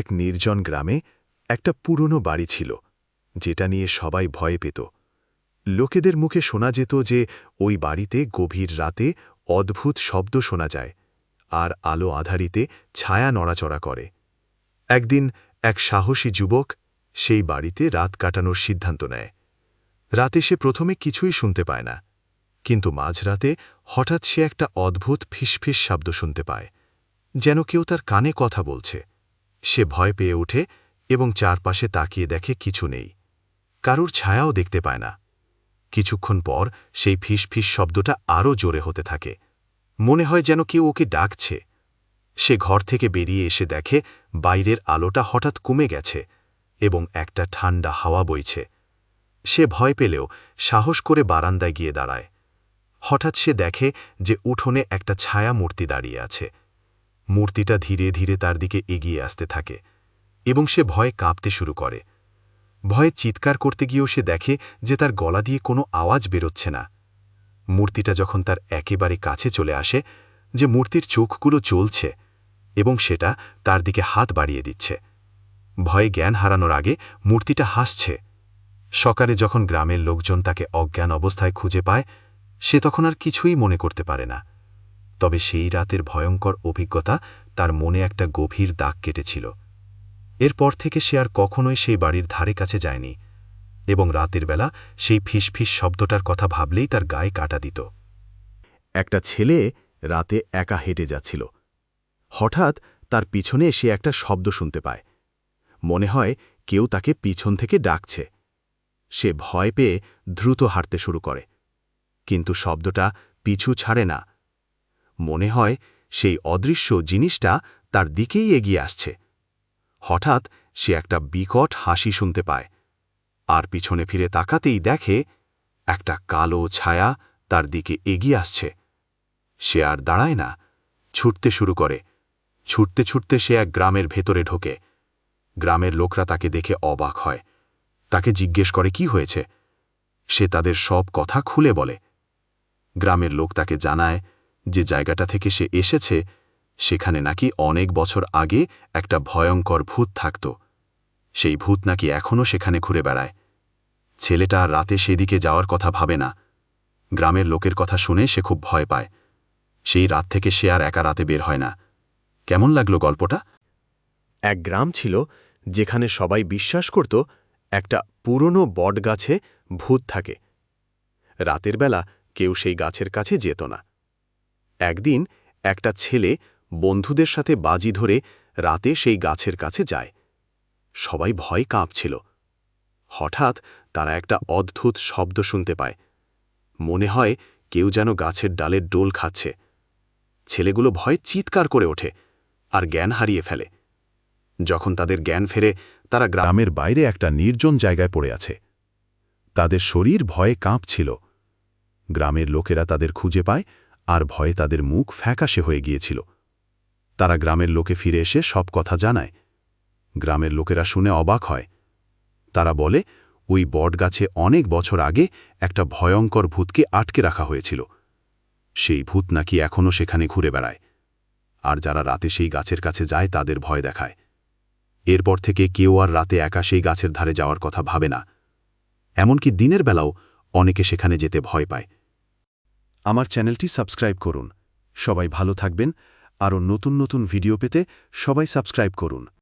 এক নির্জন গ্রামে একটা পুরনো বাড়ি ছিল, যেটা নিয়ে সবাই ভয় পেত। লোকেদের মুখে শোনা যেত যে ওই বাড়িতে গভীর রাতে অদ্ভুত শব্দ শোনা যায় আর আলো আধারিতে ছায়া নড়াচড়া করে। একদিন এক সাহসী যুবক সেই বাড়িতে রাত কাটানোর সিদ্ধান্ত নেয়। রাতে সে প্রথমে কিছুই শুনতে পায় না, কিন্তু মাঝরাতে হঠাৎ সে একটা অদ্ভুত ফিসফিস শব্দ শুনতে পায়, যেন কেউ তার কানে কথা বলছে। সে ভয় পেয়ে ওঠে এবং চারপাশে তাকিয়ে দেখে কিছু নেই। কারুর ছায়াও দেখতে পায় না। কিছুক্ষণ পর সেই ফিসফিস শব্দটা আরও জোরে হতে থাকে। মনে হয় যেন কেউ ওকে ডাকছে। সে ঘর থেকে বেরিয়ে এসে দেখে বাইরের আলোটা হঠাৎ কমে গেছে এবং একটা ঠান্ডা হাওয়া বইছে। সে ভয় পেলেও সাহস করে বারান্দায় গিয়ে দাঁড়ায়। হঠাৎ সে দেখে যে উঠোনে একটা ছায়া মূর্তি দাঁড়িয়ে আছে। মূর্তিটা ধীরে ধীরে তার দিকে এগিয়ে আসতে থাকে এবং সে ভয়ে কাঁপতে শুরু করে। ভয়ে চিৎকার করতে গিয়েও সে দেখে যে তার গলা দিয়ে কোনো আওয়াজ বেরোচ্ছে না। মূর্তিটা যখন তার একেবারে কাছে চলে আসে যে মূর্তির চোখগুলো চলছে এবং সেটা তার দিকে হাত বাড়িয়ে দিচ্ছে। ভয়ে জ্ঞান হারানোর আগে মূর্তিটা হাসছে। সকালে যখন গ্রামের লোকজন তাকে অজ্ঞান অবস্থায় খুঁজে পায়, সে তখন আর কিছুই মনে করতে পারে না। তবে সেই রাতের ভয়ঙ্কর অভিজ্ঞতা তার মনে একটা গভীর দাগ কেটেছিল। এরপর থেকে সে আর কখনোই সেই বাড়ির ধারে কাছে যায়নি এবং রাতের বেলা সেই ফিসফিস শব্দটার কথা ভাবলেই তার গায়ে কাটা দিত। একটা ছেলে রাতে একা হেঁটে যাচ্ছিল। হঠাৎ তার পিছনে সে একটা শব্দ শুনতে পায়। মনে হয় কেউ তাকে পিছন থেকে ডাকছে। সে ভয় পেয়ে দ্রুত হাঁটতে শুরু করে। কিন্তু শব্দটা পিছু ছাড়ে না। মনে হয় সেই অদৃশ্য জিনিসটা তার দিকেই এগিয়ে আসছে। হঠাৎ সে একটা বিকট হাসি শুনতে পায় আর পিছনে ফিরে তাকাতেই দেখে একটা কালো ছায়া তার দিকে এগিয়ে আসছে। সে আর দাঁড়ায় না, ছুটতে শুরু করে। ছুটতে ছুটতে সে এক গ্রামের ভেতরে ঢোকে। গ্রামের লোকরা তাকে দেখে অবাক হয়। তাকে জিজ্ঞেস করে, কি হয়েছে? সে তাদের সব কথা খুলে বলে। গ্রামের লোক তাকে জানায় যে জায়গাটা থেকে সে এসেছে, সেখানে নাকি অনেক বছর আগে একটা ভয়ঙ্কর ভূত থাকত। সেই ভূত নাকি এখনও সেখানে ঘুরে বেড়ায়। ছেলেটা রাতে সেদিকে যাওয়ার কথা ভাবে না। গ্রামের লোকের কথা শুনে সে খুব ভয় পায়। সেই রাত থেকে সে আর একা রাতে বের হয় না। কেমন লাগল গল্পটা? এক গ্রাম ছিল যেখানে সবাই বিশ্বাস করত একটা পুরনো বটগাছে ভূত থাকে। রাতের বেলা কেউ সেই গাছের কাছে যেত না। একদিন একটা ছেলে বন্ধুদের সাথে বাজি ধরে রাতে সেই গাছের কাছে যায়। সবাই ভয় কাঁপছিল। হঠাৎ তারা একটা অদ্ভুত শব্দ শুনতে পায়। মনে হয় কেউ যেন গাছের ডালের ডোল খাচ্ছে। ছেলেগুলো ভয় চিৎকার করে ওঠে আর জ্ঞান হারিয়ে ফেলে। যখন তাদের জ্ঞান ফেরে, তারা গ্রামের বাইরে একটা নির্জন জায়গায় পড়ে আছে। তাদের শরীর ভয়ে কাঁপছিল। গ্রামের লোকেরা তাদের খুঁজে পায় আর ভয়ে তাদের মুখ ফ্যাকাশে হয়ে গিয়েছিল। তারা গ্রামের লোকে ফিরে এসে সব কথা জানায়। গ্রামের লোকেরা শুনে অবাক হয়। তারা বলে, ওই বটগাছে অনেক বছর আগে একটা ভয়ঙ্কর ভূতকে আটকে রাখা হয়েছিল। সেই ভূত নাকি এখনও সেখানে ঘুরে বেড়ায়। আর যারা রাতে সেই গাছের কাছে যায় তাদের ভয় দেখায়। এরপর থেকে কেউ আর রাতে একা সেই গাছের ধারে যাওয়ার কথা ভাবে না। এমনকি দিনের বেলাও অনেকে সেখানে যেতে ভয় পায়। আমার চ্যানেলটি সাবস্ক্রাইব করুন। সবাই ভালো থাকবেন। আরও নতুন নতুন ভিডিও পেতে সবাই সাবস্ক্রাইব করুন।